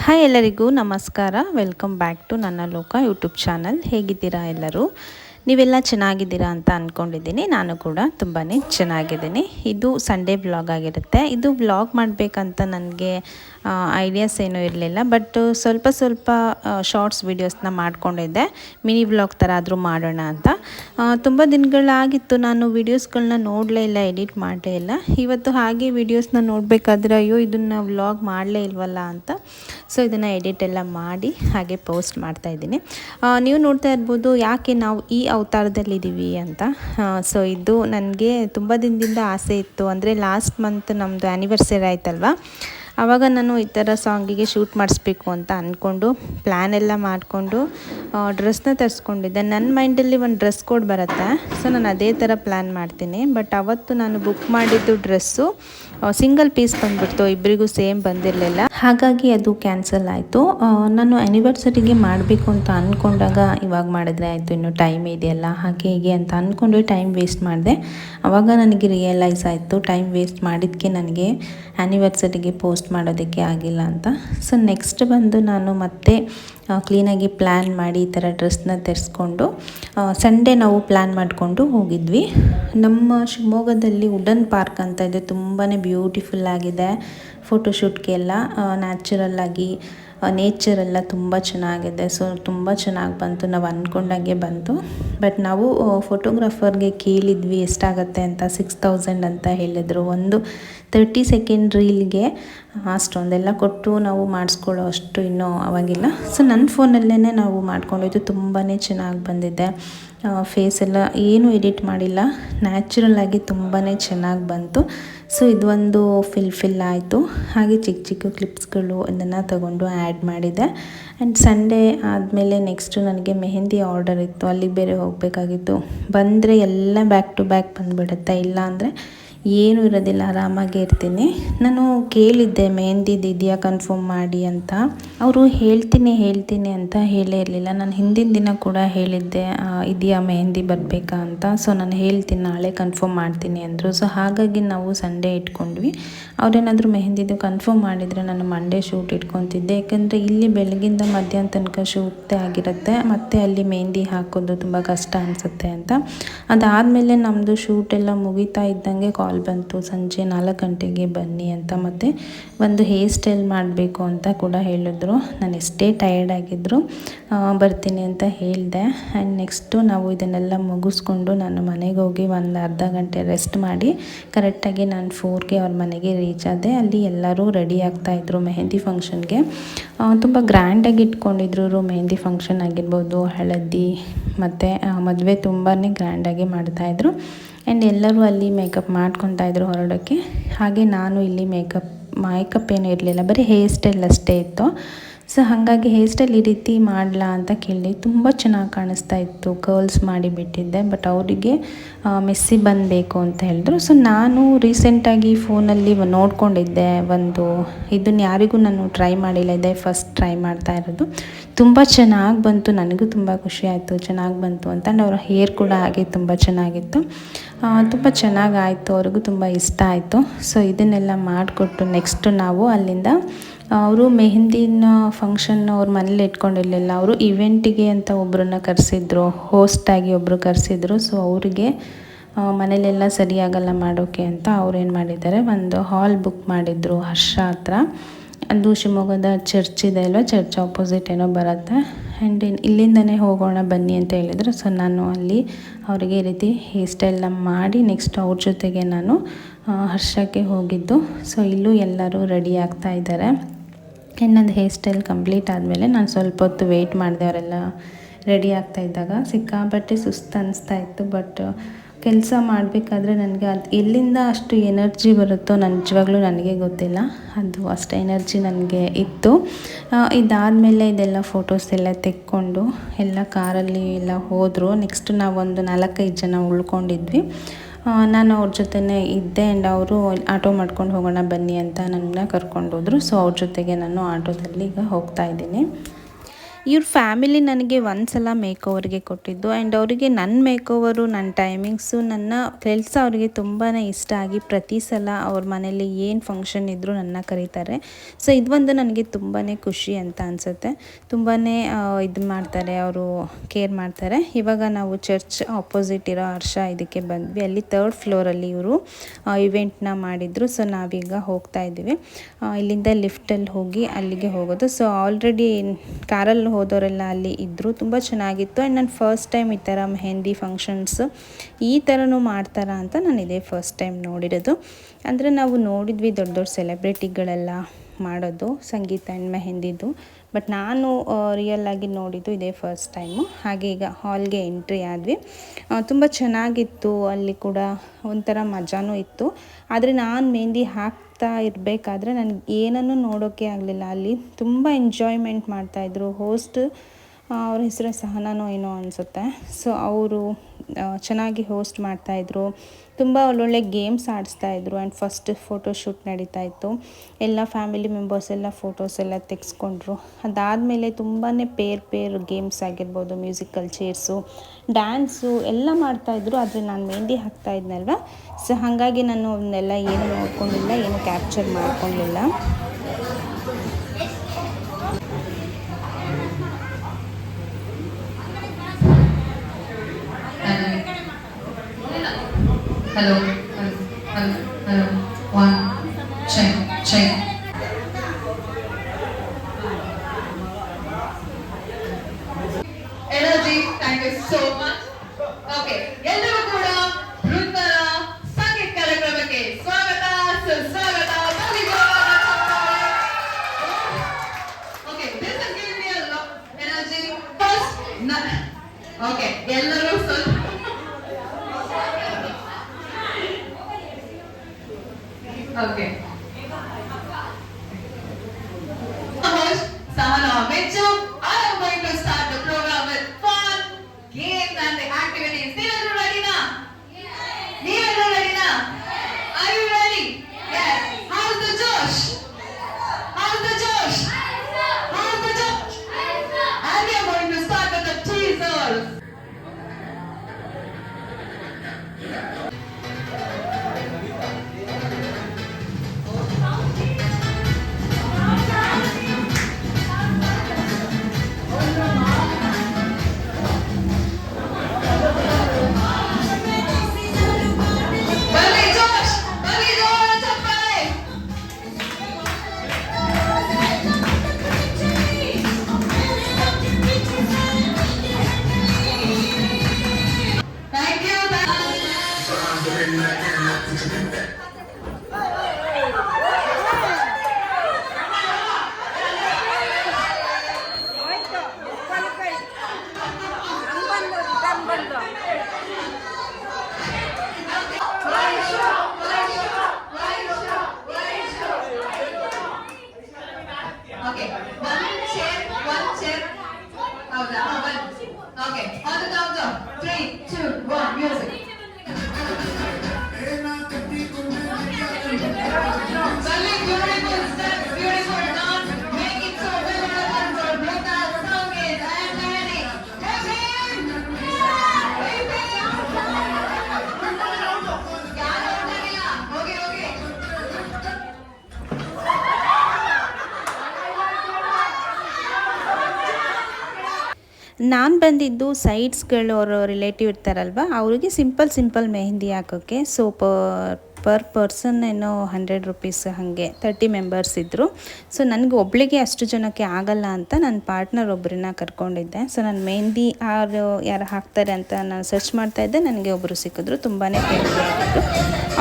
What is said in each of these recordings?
Hi ಎಲ್ಲರಿಗೂ ನಮಸ್ಕಾರ. Welcome back to ನನ್ನ ಲೋಕ ಯೂಟ್ಯೂಬ್ ಚಾನಲ್ ಹೇಗಿದ್ದೀರಾ ಎಲ್ಲರೂ? ನೀವೆಲ್ಲ ಚೆನ್ನಾಗಿದ್ದೀರಾ ಅಂತ ಅಂದ್ಕೊಂಡಿದ್ದೀನಿ ನಾನು ಕೂಡ ತುಂಬಾ ಚೆನ್ನಾಗಿದ್ದೀನಿ. ಇದು ಸಂಡೇ ಬ್ಲಾಗ್ ಆಗಿರುತ್ತೆ. ಇದು ಬ್ಲಾಗ್ ಮಾಡಬೇಕಂತ ನನಗೆ ಐಡಿಯಾಸ್ ಏನೂ ಇರಲಿಲ್ಲ. ಬಟ್ ಸ್ವಲ್ಪ ಸ್ವಲ್ಪ ಶಾರ್ಟ್ಸ್ ವೀಡಿಯೋಸ್ನ ಮಾಡ್ಕೊಂಡಿದ್ದೆ. ಮಿನಿ ಬ್ಲಾಗ್ ಥರ ಆದರೂ ಮಾಡೋಣ ಅಂತ. ತುಂಬ ದಿನಗಳಾಗಿತ್ತು. ನಾನು ವೀಡಿಯೋಸ್ಗಳನ್ನ ನೋಡಲೇ ಇಲ್ಲ ಎಡಿಟ್ ಮಾಡಲೇ ಇಲ್ಲ. ಇವತ್ತು ಹಾಗೆ ವೀಡಿಯೋಸ್ನ ನೋಡಬೇಕಾದ್ರೆ ಅಯ್ಯೋ, ಇದನ್ನು ವ್ಲಾಗ್ ಮಾಡಲೇ ಇಲ್ವಲ್ಲ ಅಂತ. ಸೊ ಇದನ್ನು ಎಡಿಟ್ ಎಲ್ಲ ಮಾಡಿ ಹಾಗೆ ಪೋಸ್ಟ್ ಮಾಡ್ತಾ ಇದ್ದೀನಿ. ನೀವು ನೋಡ್ತಾ ಇರ್ಬೋದು ಯಾಕೆ ನಾವು ಈ ಅವತಾರದಲ್ಲಿದ್ದೀವಿ ಅಂತ. ಸೊ ಇದು ನನಗೆ ತುಂಬ ದಿನದಿಂದ ಆಸೆ ಇತ್ತು. ಅಂದರೆ ಲಾಸ್ಟ್ ಮಂತ್ ನಮ್ಮದು ಆ್ಯನಿವರ್ಸರಿ ಆಯ್ತಲ್ವ? ಆವಾಗ ನಾನು ಈ ಥರ ಸಾಂಗಿಗೆ ಶೂಟ್ ಮಾಡಿಸ್ಬೇಕು ಅಂತ ಅಂದ್ಕೊಂಡು ಪ್ಲ್ಯಾನ್ ಎಲ್ಲ ಮಾಡಿಕೊಂಡು ಡ್ರೆಸ್ನ ತರಿಸ್ಕೊಂಡಿದ್ದೆ. ನನ್ನ ಮೈಂಡಲ್ಲಿ ಒಂದು ಡ್ರೆಸ್ ಕೋಡ್ ಬರುತ್ತೆ. ಸೊ ನಾನು ಅದೇ ಥರ ಪ್ಲ್ಯಾನ್ ಮಾಡ್ತೀನಿ. ಬಟ್ ಅವತ್ತು ನಾನು ಬುಕ್ ಮಾಡಿದ್ದು ಡ್ರೆಸ್ಸು ಸಿಂಗಲ್ ಪೀಸ್ ಬಂದ್ಬಿಡ್ತು. ಇಬ್ಬರಿಗೂ ಸೇಮ್ ಬಂದಿರಲಿಲ್ಲ. ಹಾಗಾಗಿ ಅದು ಕ್ಯಾನ್ಸಲ್ ಆಯಿತು. ನಾನು ಆ್ಯನಿವರ್ಸರಿಗೆ ಮಾಡಬೇಕು ಅಂತ ಅಂದ್ಕೊಂಡಾಗ ಇವಾಗ ಮಾಡಿದ್ರೆ ಆಯಿತು. ಇನ್ನು ಟೈಮ್ ಇದೆಯಲ್ಲ. ಹಾಗೆ ಹೀಗೆ ಅಂತ ಅಂದ್ಕೊಂಡು ಟೈಮ್ ವೇಸ್ಟ್ ಮಾಡಿದೆ. ಆವಾಗ ನನಗೆ ರಿಯಲೈಸ್ ಆಯಿತು. ಟೈಮ್ ವೇಸ್ಟ್ ಮಾಡಿದ್ದಕ್ಕೆ ನನಗೆ ಆ್ಯನಿವರ್ಸರಿಗೆ ಪೋಸ್ಟ್ ಮಾಡೋದಕ್ಕೆ ಆಗಿಲ್ಲ ಅಂತ. ಸೊ ನೆಕ್ಸ್ಟ್ ಬಂದು ನಾನು ಮತ್ತೆ ಕ್ಲೀನಾಗಿ ಪ್ಲ್ಯಾನ್ ಮಾಡಿ ಈ ಥರ ಡ್ರೆಸ್ನ ತರಿಸ್ಕೊಂಡು ಸಂಡೇ ನಾವು ಪ್ಲ್ಯಾನ್ ಮಾಡಿಕೊಂಡು ಹೋಗಿದ್ವಿ. ನಮ್ಮ ಶಿವಮೊಗ್ಗದಲ್ಲಿ ವುಡನ್ ಪಾರ್ಕ್ ಅಂತ ಇದೆ. ತುಂಬಾ ಬ್ಯೂಟಿಫುಲ್ ಆಗಿದೆ. ಫೋಟೋಶೂಟ್ಗೆಲ್ಲ ನ್ಯಾಚುರಲ್ಲಾಗಿ ನೇಚರೆಲ್ಲ ತುಂಬ ಚೆನ್ನಾಗಿದೆ. ಸೊ ತುಂಬ ಚೆನ್ನಾಗಿ ಬಂತು. ನಾವು ಅಂದ್ಕೊಂಡಾಗೆ ಬಂತು. ಬಟ್ ನಾವು ಫೋಟೋಗ್ರಾಫರ್ಗೆ ಕೇಳಿದ್ವಿ, ಎಷ್ಟಾಗತ್ತೆ ಅಂತ ಸಿಕ್ಸ್ ತೌಸಂಡ್ ಅಂತ ಹೇಳಿದರು. ಒಂದು ತರ್ಟಿ ಸೆಕೆಂಡ್ ರೀಲ್ಗೆ ಅಷ್ಟೊಂದೆಲ್ಲ ಕೊಟ್ಟು ನಾವು ಮಾಡಿಸ್ಕೊಳ್ಳೋ ಅಷ್ಟು ಇನ್ನೂ ಅವಾಗಿಲ್ಲ. ಸೊ ನನ್ನ ಫೋನಲ್ಲೇ ನಾವು ಮಾಡ್ಕೊಂಡಿದ್ದು ತುಂಬಾ ಚೆನ್ನಾಗಿ ಬಂದಿದೆ. ಫೇಸ್ ಎಲ್ಲ ಏನು ಎಡಿಟ್ ಮಾಡಿಲ್ಲ. ನ್ಯಾಚುರಲ್ ಆಗಿ ತುಂಬಾ ಚೆನ್ನಾಗಿ ಬಂತು. ಸೊ ಇದೊಂದು ಫಿಲ್ ಫಿಲ್ ಆಯಿತು. ಹಾಗೆ ಚಿಕ್ಕ ಚಿಕ್ಕ ಕ್ಲಿಪ್ಸ್ಗಳು ಅದನ್ನು ತಗೊಂಡು ಆ್ಯಡ್ ಮಾಡಿದೆ. ಆ್ಯಂಡ್ ಸಂಡೇ ಆದಮೇಲೆ ನೆಕ್ಸ್ಟು ನನಗೆ ಮೆಹಂದಿ ಆರ್ಡರ್ ಇತ್ತು. ಅಲ್ಲಿಗೆ ಬೇರೆ ಹೋಗಬೇಕಾಗಿತ್ತು. ಬಂದರೆ ಎಲ್ಲ ಬ್ಯಾಕ್ ಟು ಬ್ಯಾಕ್ ಬಂದುಬಿಡುತ್ತೆ. ಇಲ್ಲ ಅಂದರೆ ಏನೂ ಇರೋದಿಲ್ಲ, ಆರಾಮಾಗಿ ಇರ್ತೀನಿ. ನಾನು ಕೇಳಿದ್ದೆ ಮೆಹಂದಿದು ಇದೆಯಾ ಕನ್ಫರ್ಮ್ ಮಾಡಿ ಅಂತ. ಅವರು ಹೇಳ್ತೀನಿ ಹೇಳ್ತೀನಿ ಅಂತ ಹೇಳೇ ಇರಲಿಲ್ಲ. ನಾನು ಹಿಂದಿನ ದಿನ ಕೂಡ ಹೇಳಿದ್ದೆ ಇದೆಯಾ ಮೆಹಂದಿ ಬರಬೇಕಾ ಅಂತ? ಸೊ, ನಾನು ಹೇಳ್ತೀನಿ, ನಾಳೆ ಕನ್ಫರ್ಮ್ ಮಾಡ್ತೀನಿ ಅಂದರು. ಸೊ, ಹಾಗಾಗಿ ನಾವು ಸಂಡೇ ಇಟ್ಕೊಂಡ್ವಿ. ಅವರೇನಾದರೂ ಮೆಹಂದಿದು ಕನ್ಫರ್ಮ್ ಮಾಡಿದರೆ ನಾನು ಮಂಡೇ ಶೂಟ್ ಇಟ್ಕೊತಿದ್ದೆ. ಯಾಕಂದರೆ ಇಲ್ಲಿ ಬೆಳಗಿಂದ ಮಧ್ಯಾಹ್ನ ತನಕ ಶೂಟೇ ಆಗಿರುತ್ತೆ. ಮತ್ತು ಅಲ್ಲಿ ಮೆಹಂದಿ ಹಾಕೋದು ತುಂಬ ಕಷ್ಟ ಅನಿಸುತ್ತೆ ಅಂತ. ಅದಾದಮೇಲೆ ನಮ್ಮದು ಶೂಟ್ ಎಲ್ಲ ಮುಗಿತಾ ಇದ್ದಂಗೆ ಕಾಲ್ ಬಂತು. ಸಂಜೆ ನಾಲ್ಕು ಗಂಟೆಗೆ ಬನ್ನಿ ಅಂತ ಮತ್ತು ಒಂದು ಹೇರ್ ಸ್ಟೈಲ್ ಮಾಡಬೇಕು ಅಂತ ಕೂಡ ಹೇಳಿದ್ರು. ನಾನು ಎಷ್ಟೇ ಟಯರ್ಡ್ ಆಗಿದ್ದರು ಬರ್ತೀನಿ ಅಂತ ಹೇಳಿದೆ. ಆ್ಯಂಡ್ ನೆಕ್ಸ್ಟು ನಾವು ಇದನ್ನೆಲ್ಲ ಮುಗಿಸ್ಕೊಂಡು ನಾನು ಮನೆಗೆ ಹೋಗಿ ಒಂದು ಅರ್ಧ ಗಂಟೆ ರೆಸ್ಟ್ ಮಾಡಿ ಕರೆಕ್ಟಾಗಿ ನಾನು ಫೋರ್ಗೆ ಅವ್ರ ಮನೆಗೆ ರೀಚ್ ಆದೆ. ಅಲ್ಲಿ ಎಲ್ಲರೂ ರೆಡಿ ಆಗ್ತಾಯಿದ್ರು ಮೆಹಂದಿ ಫಂಕ್ಷನ್ಗೆ ತುಂಬ ಗ್ರ್ಯಾಂಡಾಗಿ ಇಟ್ಕೊಂಡಿದ್ರು ಮೆಹಂದಿ ಫಂಕ್ಷನ್ ಆಗಿರ್ಬೋದು, ಹಳದಿ, ಮತ್ತು ಮದುವೆ ತುಂಬಾ ಗ್ರ್ಯಾಂಡಾಗಿ ಮಾಡ್ತಾಯಿದ್ರು ಆ್ಯಂಡ್ ಎಲ್ಲರೂ ಅಲ್ಲಿ ಮೇಕಪ್ ಮಾಡ್ಕೊತಾ ಇದ್ರು ಹೊರಡೋಕ್ಕೆ ಹಾಗೆ ನಾನು ಇಲ್ಲಿ ಮೇಕಪ್ ಮೇಕಪ್ ಏನೂ ಇರಲಿಲ್ಲ. ಬರೀ ಹೇರ್ ಸ್ಟೈಲ್ ಅಷ್ಟೇ ಇತ್ತು. ಸೊ ಹಾಗಾಗಿ ಹೇರ್ ಸ್ಟೈಲ್ ಈ ರೀತಿ ಮಾಡಲಾ ಅಂತ ಕೇಳಿ ತುಂಬ ಚೆನ್ನಾಗಿ ಕಾಣಿಸ್ತಾ ಇತ್ತು. ಗರ್ಲ್ಸ್ ಮಾಡಿಬಿಟ್ಟಿದ್ದೆ ಬಟ್ ಅವರಿಗೆ ಮೆಸ್ಸಿ ಬಂದಬೇಕು ಅಂತ ಹೇಳಿದ್ರು. ಸೊ ನಾನು ರೀಸೆಂಟಾಗಿ ಫೋನಲ್ಲಿ ನೋಡ್ಕೊಂಡಿದ್ದೆ ಒಂದು ಇದನ್ನು ಯಾರಿಗೂ ನಾನು ಟ್ರೈ ಮಾಡಿಲ್ಲ, ಇದೆ ಫಸ್ಟ್ ಟ್ರೈ ಮಾಡ್ತಾ ಇರೋದು. ತುಂಬ ಚೆನ್ನಾಗಿ ಬಂತು, ನನಗೂ ತುಂಬ ಖುಷಿ ಆಯಿತು, ಚೆನ್ನಾಗಿ ಬಂತು ಅಂತ. ಅವರ ಹೇರ್ ಕೂಡ ಹಾಗೆ ತುಂಬ ಚೆನ್ನಾಗಿತ್ತು. ತುಂಬ ಚೆನ್ನಾಗಾಯಿತು ಅವ್ರಿಗೂ ತುಂಬ ಇಷ್ಟ ಆಯಿತು. ಸೊ ಇದನ್ನೆಲ್ಲ ಮಾಡಿಕೊಟ್ಟು ನೆಕ್ಸ್ಟು ನಾವು ಅಲ್ಲಿಂದ ಅವರು ಮೆಹಂದಿನ ಫಂಕ್ಷನ್ ಅವ್ರ ಮನೇಲಿ ಇಟ್ಕೊಂಡಿರಲಿಲ್ಲ. ಅವರು ಇವೆಂಟಿಗೆ ಅಂತ ಒಬ್ಬರನ್ನ ಕರೆಸಿದ್ರು ಹೋಸ್ಟಾಗಿ ಒಬ್ಬರು ಕರೆಸಿದ್ರು. ಸೊ ಅವರಿಗೆ ಮನೇಲೆಲ್ಲ ಸರಿಯಾಗಲ್ಲ ಮಾಡೋಕ್ಕೆ ಅಂತ ಅವ್ರು ಏನು ಮಾಡಿದ್ದಾರೆ, ಒಂದು ಹಾಲ್ ಬುಕ್ ಮಾಡಿದರು ಹರ್ಷ ಹತ್ರ. ಅದು ಶಿವಮೊಗ್ಗದ ಚರ್ಚ್ ಇದೆ ಅಲ್ವಾ? ಚರ್ಚ್ ಆಪೋಸಿಟ್ ಏನೋ ಬರುತ್ತೆ. ಆ್ಯಂಡ್ ಇಲ್ಲಿಂದನೇ ಹೋಗೋಣ ಬನ್ನಿ ಅಂತ ಹೇಳಿದರು. ಸೊ ನಾನು ಅಲ್ಲಿ ಅವರಿಗೆ ಈ ರೀತಿ ಹೇರ್ ಸ್ಟೈಲ್ನ ಮಾಡಿ ನೆಕ್ಸ್ಟ್ ಅವ್ರ ಜೊತೆಗೆ ನಾನು ಹರ್ಷಕ್ಕೆ ಹೋಗಿದ್ದು. ಸೊ ಇಲ್ಲೂ ಎಲ್ಲರೂ ರೆಡಿ ಆಗ್ತಾ ಇದ್ದಾರೆ. ಇನ್ನೊಂದು ಹೇರ್ ಸ್ಟೈಲ್ ಕಂಪ್ಲೀಟ್ ಆದಮೇಲೆ ನಾನು ಸ್ವಲ್ಪ ಹೊತ್ತು ವೆಯ್ಟ್ ಮಾಡಿದೆ, ಅವರೆಲ್ಲ ರೆಡಿ ಆಗ್ತಾ ಇದ್ದಾಗ ಸಿಕ್ಕಾಪಟ್ಟೆ ಸುಸ್ತು ಅನಿಸ್ತಾ ಇತ್ತು. ಬಟ್ ಕೆಲಸ ಮಾಡಬೇಕಾದ್ರೆ ನನಗೆ ಅದು ಎಲ್ಲಿಂದ ಅಷ್ಟು ಎನರ್ಜಿ ಬರುತ್ತೋ ನಿಜವಾಗ್ಲೂ ನನಗೆ ಗೊತ್ತಿಲ್ಲ. ಅದು ಅಷ್ಟು ಎನರ್ಜಿ ನನಗೆ ಇತ್ತು. ಇದಾದಮೇಲೆ ಇದೆಲ್ಲ ಫೋಟೋಸ್ ಎಲ್ಲ ತೆಕ್ಕೊಂಡು ಎಲ್ಲ ಕಾರಲ್ಲಿ ಎಲ್ಲ ಹೋದರು. ನೆಕ್ಸ್ಟ್ ನಾವೊಂದು ನಾಲ್ಕೈದು ಜನ ಉಳ್ಕೊಂಡಿದ್ವಿ. ನಾನು ಅವ್ರ ಜೊತೆನೇ ಇದ್ದೆ ಆ್ಯಂಡ್ ಅವರು ಆಟೋ ಮಾಡ್ಕೊಂಡು ಹೋಗೋಣ ಬನ್ನಿ ಅಂತ ನನ್ನ ಕರ್ಕೊಂಡು ಹೋದರು. ಸೊ ಅವ್ರ ಜೊತೆಗೆ ನಾನು ಆಟೋದಲ್ಲಿ ಈಗ ಹೋಗ್ತಾ ಇದ್ದೀನಿ. ಇವ್ರ ಫ್ಯಾಮಿಲಿ ನನಗೆ ಒಂದು ಸಲ ಮೇಕ್ ಓವರ್ಗೆ ಕೊಟ್ಟಿದ್ದು ಆ್ಯಂಡ್ ಅವರಿಗೆ ನನ್ನ ಮೇಕ್ ನನ್ನ ಟೈಮಿಂಗ್ಸು ನನ್ನ ಕೆಲಸ ಅವರಿಗೆ ತುಂಬಾ ಇಷ್ಟ ಆಗಿ ಪ್ರತಿ ಸಲ ಅವ್ರ ಮನೇಲಿ ಏನು ಫಂಕ್ಷನ್ ಇದ್ದರೂ ನನ್ನ ಕರೀತಾರೆ. ಸೊ ಇದೊಂದು ನನಗೆ ತುಂಬಾ ಖುಷಿ ಅಂತ ಅನಿಸುತ್ತೆ. ತುಂಬಾ ಇದು ಮಾಡ್ತಾರೆ, ಅವರು ಕೇರ್ ಮಾಡ್ತಾರೆ. ಇವಾಗ ನಾವು ಚರ್ಚ್ ಆಪೋಸಿಟ್ ಇರೋ ಹರ್ಷ ಇದಕ್ಕೆ ಬಂದ್ವಿ. ಅಲ್ಲಿ ತರ್ಡ್ ಫ್ಲೋರಲ್ಲಿ ಇವರು ಇವೆಂಟ್ನ ಮಾಡಿದರು. ಸೊ ನಾವೀಗ ಹೋಗ್ತಾ ಇದ್ದೀವಿ. ಇಲ್ಲಿಂದ ಲಿಫ್ಟಲ್ಲಿ ಹೋಗಿ ಅಲ್ಲಿಗೆ ಹೋಗೋದು. ಸೊ ಆಲ್ರೆಡಿ ಕಾರಲ್ಲಿ ಹೋದವರೆಲ್ಲ ಅಲ್ಲಿ ಇದ್ದರು ತುಂಬ ಚೆನ್ನಾಗಿತ್ತು. ಆ್ಯಂಡ್ ನಾನು ಫಸ್ಟ್ ಟೈಮ್ ಈ ಥರ ಮೆಹಂದಿ ಫಂಕ್ಷನ್ಸ್ ಈ ಥರನೂ ಮಾಡ್ತಾರಾ ಅಂತ ನಾನು ಇದೇ ಫಸ್ಟ್ ಟೈಮ್ ನೋಡಿರೋದು. ಅಂದರೆ ನಾವು ನೋಡಿದ್ವಿ ದೊಡ್ಡ ದೊಡ್ಡ ಸೆಲೆಬ್ರಿಟಿಗಳೆಲ್ಲ ಮಾಡೋದು, ಸಂಗೀತ ಆ್ಯಂಡ್ ಮೆಹಂದಿದು. ಬಟ್ ನಾನು ರಿಯಲ್ ಆಗಿ ನೋಡಿದ್ದು ಇದೇ ಫಸ್ಟ್ ಟೈಮು ಹಾಗೆ ಈಗ ಹಾಲ್ಗೆ ಎಂಟ್ರಿ ಆದ್ವಿ. ತುಂಬ ಚೆನ್ನಾಗಿತ್ತು. ಅಲ್ಲಿ ಕೂಡ ಒಂಥರ ಮಜಾನೂ ಇತ್ತು. ಆದರೆ ನಾನು ಮೆಹಂದಿ ಹಾಕ್ತಾ ಇರಬೇಕಾದ್ರೆ ನನಗೆ ಏನನ್ನು ನೋಡೋಕ್ಕೆ ಆಗಲಿಲ್ಲ. ಅಲ್ಲಿ ತುಂಬ ಎಂಜಾಯ್ಮೆಂಟ್ ಮಾಡ್ತಾಯಿದ್ರು ಹೋಸ್ಟ್ ಅವ್ರ ಹೆಸರು ಸಹನಾನೋ ಏನೋ ಅನಿಸುತ್ತೆ. ಸೊ ಅವರು ಚೆನ್ನಾಗಿ ಹೋಸ್ಟ್ ಮಾಡ್ತಾಯಿದ್ರು ತುಂಬ ಒಳ್ಳೊಳ್ಳೆ ಗೇಮ್ಸ್ ಆಡಿಸ್ತಾಯಿದ್ರು ಆ್ಯಂಡ್ ಫಸ್ಟ್ ಫೋಟೋಶೂಟ್ ನಡೀತಾ ಇತ್ತು. ಎಲ್ಲ ಫ್ಯಾಮಿಲಿ ಮೆಂಬರ್ಸ್ ಎಲ್ಲ ಫೋಟೋಸ್ ಎಲ್ಲ ತೆಗೆಸ್ಕೊಂಡ್ರು. ಅದಾದಮೇಲೆ ತುಂಬಾ ಪೇರ್ ಪೇರ್ ಗೇಮ್ಸ್ ಆಗಿರ್ಬೋದು ಮ್ಯೂಸಿಕಲ್ ಚೇರ್ಸು ಡ್ಯಾನ್ಸು ಎಲ್ಲ ಮಾಡ್ತಾಯಿದ್ರು ಆದರೆ ನಾನು ಮೆಹಂದಿ ಹಾಕ್ತಾ ಇದ್ನಲ್ವ? ಸೊ ಹಾಗಾಗಿ ನಾನು ಅವನ್ನೆಲ್ಲ ಏನು ನೋಡ್ಕೊಂಡಿಲ್ಲ, ಏನು ಕ್ಯಾಪ್ಚರ್ ಮಾಡ್ಕೊಳ್ಳಿಲ್ಲ hello, Okay. ನಾನು ಬಂದಿದ್ದು ಸೈಡ್ಸ್ಗಳು ಅವರು ರಿಲೇಟಿವ್ ಇರ್ತಾರಲ್ವ ಅವರಿಗೆ ಸಿಂಪಲ್ ಸಿಂಪಲ್ ಮೆಹಂದಿ ಹಾಕೋಕ್ಕೆ ಸೊ ಪರ್ ಪರ್ಸನ್ ಏನೋ ಹಂಡ್ರೆಡ್ ರುಪೀಸ್ ಹಾಗೆ ತರ್ಟಿ ಮೆಂಬರ್ಸ್ ಇದ್ದರು ಸೊ ನನಗೆ ಒಬ್ಳಿಗೆ ಅಷ್ಟು ಜನಕ್ಕೆ ಆಗಲ್ಲ ಅಂತ ನನ್ನ ಪಾರ್ಟ್ನರ್ ಒಬ್ಬರನ್ನ ಕರ್ಕೊಂಡಿದ್ದೆ. ಸೊ ನಾನು ಮೆಹಂದಿ ಯಾರು ಯಾರು ಹಾಕ್ತಾರೆ ಅಂತ ನಾನು ಸರ್ಚ್ ಮಾಡ್ತಾ ಇದ್ದೆ. ನನಗೆ ಒಬ್ಬರು ಸಿಕ್ಕಿದ್ರು ತುಂಬಾ ಆಗಿದ್ರು.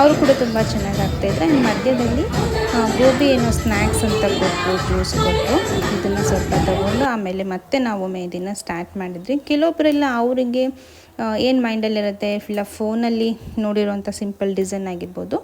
ಅವರು ಕೂಡ ತುಂಬ ಚೆನ್ನಾಗಿ ಆಗ್ತಾಯಿದ್ರು ಇನ್ನು ಮಧ್ಯದಲ್ಲಿ ಗೋಬಿ ಏನೋ ಸ್ನ್ಯಾಕ್ಸ್ ಅಂತ ಕೊಟ್ಟು ಜ್ಯೂಸ್ ಕೊಟ್ಟು ಇದನ್ನು ಸ್ವಲ್ಪ ತಗೊಂಡು ಆಮೇಲೆ ಮತ್ತೆ ನಾವು ಮೆಹಂದಿನ ಸ್ಟಾರ್ಟ್ ಮಾಡಿದ್ವಿ. ಕೆಲವೊಬ್ಬರೆಲ್ಲ ಅವರಿಗೆ ಏನು ಮೈಂಡಲ್ಲಿರುತ್ತೆ ಇಲ್ಲ ಫೋನಲ್ಲಿ ನೋಡಿರೋಂಥ ಸಿಂಪಲ್ ಡಿಸೈನ್ ಆಗಿರ್ಬೋದು.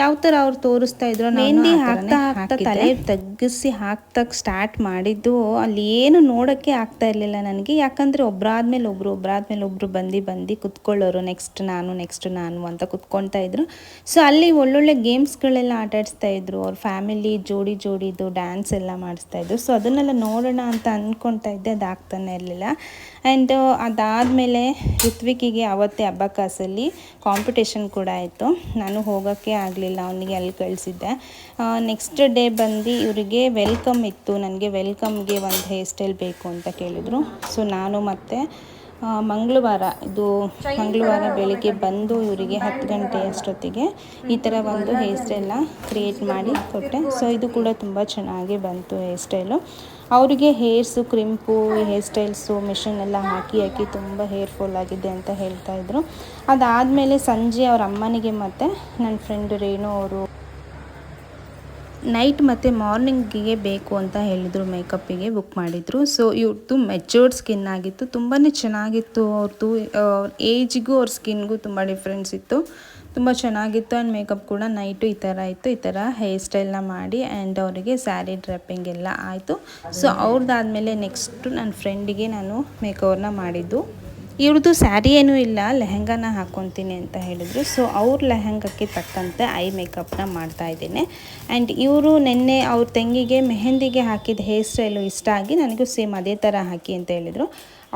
ಯಾವ ಥರ ಅವ್ರು ತೋರಿಸ್ತಾ ಇದ್ರು ಮೆಹಂದಿ ಹಾಕ್ತಾ ಹಾಕ್ತಾ ತಲೆ ತಗ್ಗಿಸಿ ಹಾಕ್ತಕ್ ಸ್ಟಾರ್ಟ್ ಮಾಡಿದ್ದು ಅಲ್ಲಿ ಏನು ನೋಡೋಕ್ಕೆ ಆಗ್ತಾ ಇರಲಿಲ್ಲ ನನಗೆ. ಯಾಕಂದರೆ ಒಬ್ಬರಾದ್ಮೇಲೆ ಒಬ್ಬರು ಒಬ್ಬರಾದ್ಮೇಲೆ ಒಬ್ಬರು ಬಂದು ಬಂದು ಕುತ್ಕೊಳ್ಳೋರು. ನೆಕ್ಸ್ಟ್ ನಾನು ನೆಕ್ಸ್ಟ್ ನಾನು ಅಂತ ಕುತ್ಕೊಳ್ತಾ ಇದ್ರು. ಸೊ ಅಲ್ಲಿ ಒಳ್ಳೊಳ್ಳೆ ಗೇಮ್ಸ್ಗಳೆಲ್ಲ ಆಟ ಆಡಿಸ್ತಾ ಇದ್ರು. ಅವ್ರ ಫ್ಯಾಮಿಲಿ ಜೋಡಿ ಜೋಡಿದು ಡ್ಯಾನ್ಸ್ ಎಲ್ಲ ಮಾಡಿಸ್ತಾ ಇದ್ರು. ಸೊ ಅದನ್ನೆಲ್ಲ ನೋಡೋಣ ಅಂತ ಅಂದ್ಕೊಳ್ತಾ ಇದ್ದೆ. ಅದು ಆಗ್ತಾನೆ ಇರಲಿಲ್ಲ. ಆ್ಯಂಡ್ ಅದಾದಮೇಲೆ ಋತ್ವಿಕಿಗೆ ಅವತ್ತೇ ಅಬ್ಬಕಾಸಲ್ಲಿ ಕಾಂಪಿಟೇಷನ್ ಕೂಡ ಆಯಿತು. ನಾನು ಹೋಗೋಕ್ಕೆ ಆಗಲಿಲ್ಲ, ಅವನಿಗೆ ಅಲ್ಲಿ ಕಳಿಸಿದ್ದೆ. ನೆಕ್ಸ್ಟ್ ಡೇ ಬಂದು ಇವರಿಗೆ ವೆಲ್ಕಮ್ ಇತ್ತು. ನನಗೆ ವೆಲ್ಕಮ್ಗೆ ಒಂದು ಹೇರ್ ಸ್ಟೈಲ್ ಬೇಕು ಅಂತ ಕೇಳಿದರು. ಸೊ ನಾನು ಮತ್ತು ಮಂಗಳವಾರ, ಇದು ಮಂಗಳವಾರ ಬೆಳಿಗ್ಗೆ ಬಂದು ಇವರಿಗೆ ಹತ್ತು ಗಂಟೆ ಅಷ್ಟೊತ್ತಿಗೆ ಈ ಥರ ಒಂದು ಹೇರ್ ಸ್ಟೈಲ್ನ ಕ್ರಿಯೇಟ್ ಮಾಡಿ ಕೊಟ್ಟೆ. ಸೊ ಇದು ಕೂಡ ತುಂಬ ಚೆನ್ನಾಗಿ ಬಂತು ಹೇರ್ ಸ್ಟೈಲು ಅವರಿಗೆ hairs crimp hair styles machine ಎಲ್ಲ ಹಾಕಿ ಹಾಕಿ ತುಂಬ ಹೇರ್ ಫಾಲ್ ಆಗಿದೆ ಅಂತ ಹೇಳ್ತಾ ಇದ್ರು. ಅದಾದಮೇಲೆ ಸಂಜೆ ಅವ್ರ ಅಮ್ಮನಿಗೆ ಮತ್ತು ನನ್ನ ಫ್ರೆಂಡ್ ರೇಣು ಅವರು ನೈಟ್ ಮತ್ತು ಮಾರ್ನಿಂಗಿಗೆ ಬೇಕು ಅಂತ ಹೇಳಿದರು ಮೇಕಪ್ಪಿಗೆ ಬುಕ್ ಮಾಡಿದರು. ಸೊ ಇವ್ರದ್ದು ಮೆಚೂರ್ಡ್ ಸ್ಕಿನ್ ಆಗಿತ್ತು ತುಂಬಾ ಚೆನ್ನಾಗಿತ್ತು ಅವ್ರದ್ದು ಏಜ್ಗೂ ಅವ್ರ ಸ್ಕಿನ್ಗೂ ತುಂಬ ಡಿಫ್ರೆನ್ಸ್ ಇತ್ತು. ತುಂಬ ಚೆನ್ನಾಗಿತ್ತು ಆ್ಯಂಡ್ ಮೇಕಪ್ ಕೂಡ ನೈಟು ಈ ಥರ ಇತ್ತು. ಈ ಥರ ಹೇರ್ ಸ್ಟೈಲ್ನ ಮಾಡಿ ಆ್ಯಂಡ್ ಅವರಿಗೆ ಸ್ಯಾರಿ ಡ್ರೆಪ್ಪಿಂಗ್ ಎಲ್ಲ ಆಯಿತು. ಸೊ ಅವ್ರದ್ದಾದಮೇಲೆ ನೆಕ್ಸ್ಟು ನನ್ನ ಫ್ರೆಂಡಿಗೆ ನಾನು ಮೇಕವ್ರನ್ನ ಮಾಡಿದ್ದು. ಇವ್ರದ್ದು ಸ್ಯಾರಿ ಏನೂ ಇಲ್ಲ, ಲೆಹೆಂಗಾನ ಹಾಕ್ಕೊತೀನಿ ಅಂತ ಹೇಳಿದರು. ಸೊ ಅವ್ರ ಲೆಹೆಂಗಕ್ಕೆ ತಕ್ಕಂತೆ ಐ ಮೇಕಪ್ನ ಮಾಡ್ತಾ ಇದ್ದೇನೆ. ಆ್ಯಂಡ್ ಇವರು ನಿನ್ನೆ ಅವ್ರ ತಂಗಿಗೆ ಮೆಹಂದಿಗೆ ಹಾಕಿದ ಹೇರ್ ಸ್ಟೈಲು ಇಷ್ಟ ಆಗಿ ನನಗೂ ಸೇಮ್ ಅದೇ ಥರ ಹಾಕಿ ಅಂತ ಹೇಳಿದರು.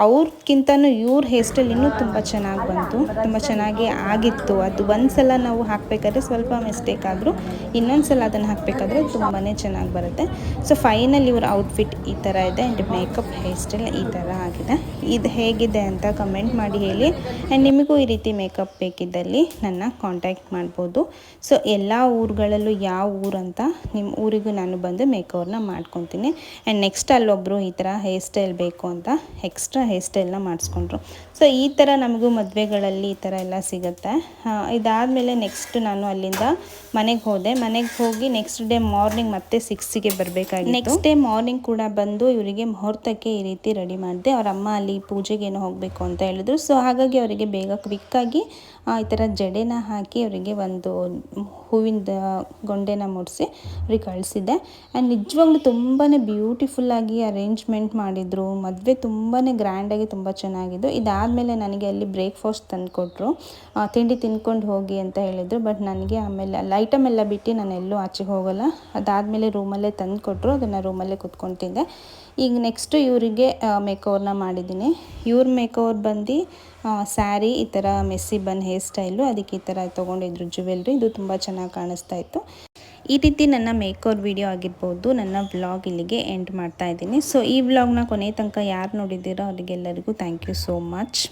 ಅವ್ರಕ್ಕಿಂತನೂ ಇವ್ರ ಹೇರ್ ಸ್ಟೈಲ್ ಇನ್ನೂ ತುಂಬ ಚೆನ್ನಾಗಿ ಬಂತು, ತುಂಬ ಚೆನ್ನಾಗಿ ಆಗಿತ್ತು. ಅದು ಒಂದು ಸಲ ನಾವು ಹಾಕಬೇಕಾದ್ರೆ ಸ್ವಲ್ಪ ಮಿಸ್ಟೇಕ್ ಆದರೂ ಇನ್ನೊಂದು ಸಲ ಅದನ್ನು ಹಾಕಬೇಕಾದ್ರೆ ತುಂಬಾ ಚೆನ್ನಾಗಿ ಬರುತ್ತೆ. ಸೊ ಫೈನಲ್ ಇವ್ರ ಔಟ್ಫಿಟ್ ಈ ಥರ ಇದೆ ಆ್ಯಂಡ್ ಮೇಕಪ್ ಹೇರ್ ಸ್ಟೈಲ್ ಈ ಥರ ಆಗಿದೆ. ಇದು ಹೇಗಿದೆ ಅಂತ ಕಮೆಂಟ್ ಮಾಡಿ ಹೇಳಿ. ಆ್ಯಂಡ್ ನಿಮಗೂ ಈ ರೀತಿ ಮೇಕಪ್ ಬೇಕಿದ್ದಲ್ಲಿ ನನ್ನ ಕಾಂಟ್ಯಾಕ್ಟ್ ಮಾಡ್ಬೋದು. ಸೊ ಎಲ್ಲ ಊರುಗಳಲ್ಲೂ ಯಾವ ಊರಂತ ನಿಮ್ಮ ಊರಿಗೂ ನಾನು ಬಂದು ಮೇಕವ್ರನ್ನ ಮಾಡ್ಕೊತೀನಿ. ಆ್ಯಂಡ್ ನೆಕ್ಸ್ಟ್ ಅಲ್ಲೊಬ್ಬರು ಈ ಥರ ಹೇರ್ ಸ್ಟೈಲ್ ಬೇಕು ಅಂತ ಎಕ್ಸ್ಟ್ರಾ ಹೇರ್ ಸ್ಟೈಲ್ನ ಮಾಡಿಸ್ಕೊಂಡ್ರು. ಸೊ ಈ ಥರ ನಮಗೂ ಮದುವೆಗಳಲ್ಲಿ ಈ ಥರ ಎಲ್ಲ ಸಿಗುತ್ತೆ. ಇದಾದಮೇಲೆ ನೆಕ್ಸ್ಟ್ ನಾನು ಅಲ್ಲಿಂದ ಮನೆಗೆ ಹೋದೆ. ಮನೆಗೆ ಹೋಗಿ ನೆಕ್ಸ್ಟ್ ಡೇ ಮಾರ್ನಿಂಗ್ ಮತ್ತೆ ಸಿಕ್ಸಿಗೆ ಬರಬೇಕಾಗಿ ನೆಕ್ಸ್ಟ್ ಡೇ ಮಾರ್ನಿಂಗ್ ಕೂಡ ಬಂದು ಇವರಿಗೆ ಮುಹೂರ್ತಕ್ಕೆ ಈ ರೀತಿ ರೆಡಿ ಮಾಡಿದೆ. ಅವ್ರ ಅಮ್ಮ ಅಲ್ಲಿ ಪೂಜೆಗೇನು ಹೋಗಬೇಕು ಅಂತ ಹೇಳಿದ್ರು. ಸೊ ಹಾಗಾಗಿ ಅವರಿಗೆ ಬೇಗ ಕ್ವಿಕ್ಕಾಗಿ ಈ ಥರ ಜಡೆನ ಹಾಕಿ ಅವರಿಗೆ ಒಂದು ಹೂವಿಂದ ಗೊಂಡೆನ ಮೂಡಿಸಿ ಅವ್ರಿಗೆ ಕಳಿಸಿದ್ದೆ. ಆ್ಯಂಡ್ ನಿಜವಾಗ್ಲೂ ತುಂಬಾ ಬ್ಯೂಟಿಫುಲ್ಲಾಗಿ ಅರೇಂಜ್ಮೆಂಟ್ ಮಾಡಿದರು. ಮದುವೆ ತುಂಬಾ ಗ್ರ್ಯಾಂಡಾಗಿ ತುಂಬ ಚೆನ್ನಾಗಿದ್ದು. ಇದಾದಮೇಲೆ ನನಗೆ ಅಲ್ಲಿ ಬ್ರೇಕ್ಫಾಸ್ಟ್ ತಂದುಕೊಟ್ರು. ತಿಂಡಿ ತಿನ್ಕೊಂಡು ಹೋಗಿ ಅಂತ ಹೇಳಿದರು. ಬಟ್ ನನಗೆ ಆಮೇಲೆ ಅಲ್ಲಿ ಐಟಮ್ ಎಲ್ಲ ಬಿಟ್ಟು ನಾನು ಎಲ್ಲೂ ಆಚೆಗೆ ಹೋಗೋಲ್ಲ. ಅದಾದಮೇಲೆ ರೂಮಲ್ಲೇ ತಂದು ಕೊಟ್ಟರು ಅದನ್ನು ರೂಮಲ್ಲೇ ಕುತ್ಕೊತಿದ್ದೆ ತಿಂದೆ. ಈಗ ನೆಕ್ಸ್ಟು ಇವರಿಗೆ ಮೇಕವ್ರನ್ನ ಮಾಡಿದ್ದೀನಿ. ಇವ್ರ ಮೇಕವ್ರ್ ಬಂದು ಸ್ಯಾರಿ ಈ ಥರ ಮೆಸ್ಸಿ ಬನ್ ಹೇರ್ ಸ್ಟೈಲು ಅದಕ್ಕೆ ಈ ಥರ ತೊಗೊಂಡಿದ್ರು ಜುವೆಲ್ರಿ ಇದು ತುಂಬ ಚೆನ್ನಾಗಿ ಕಾಣಿಸ್ತಾ ಇತ್ತು. ಈ ರೀತಿ ನನ್ನ ಮೇಕೋರ್ ವಿಡಿಯೋ ಆಗಿರ್ಬೋದು. ನನ್ನ ವ್ಲಾಗ್ ಇಲ್ಲಿಗೆ ಎಂಡ್ ಮಾಡ್ತಾ ಇದ್ದೀನಿ. ಸೊ ಈ ವ್ಲಾಗ್ನ ಕೊನೆ ತನಕ ಯಾರು ನೋಡಿದ್ದೀರೋ ಅವರಿಗೆಲ್ಲರಿಗೂ ಥ್ಯಾಂಕ್ ಯು ಸೋ ಮಚ್